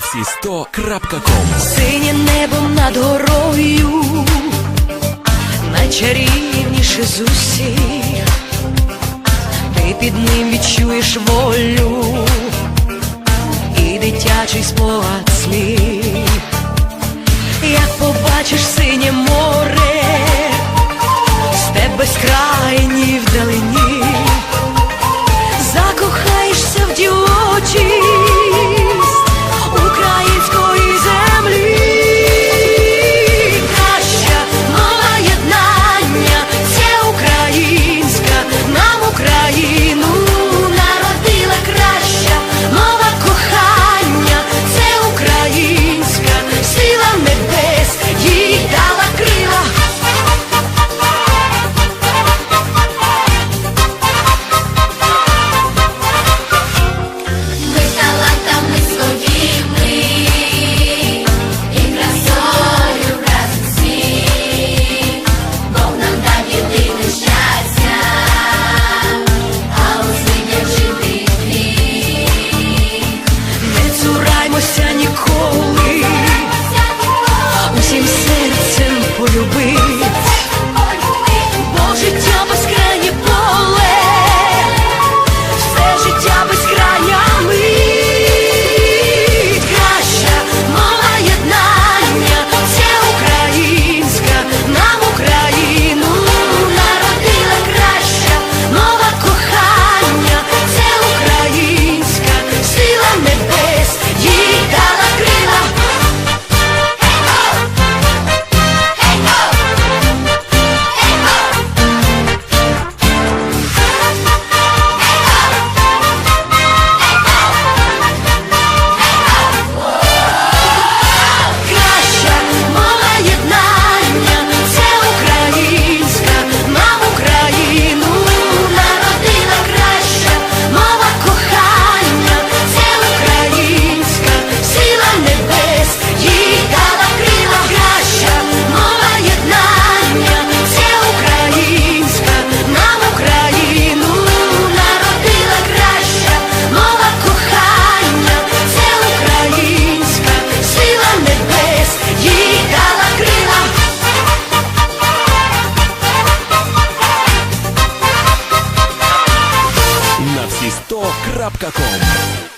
всі 100.com Синє небо над горою, найчарівніше з усіх, ти під ним відчуєш волю і дитячий спогад слів, як побачиш синє море. Rap.com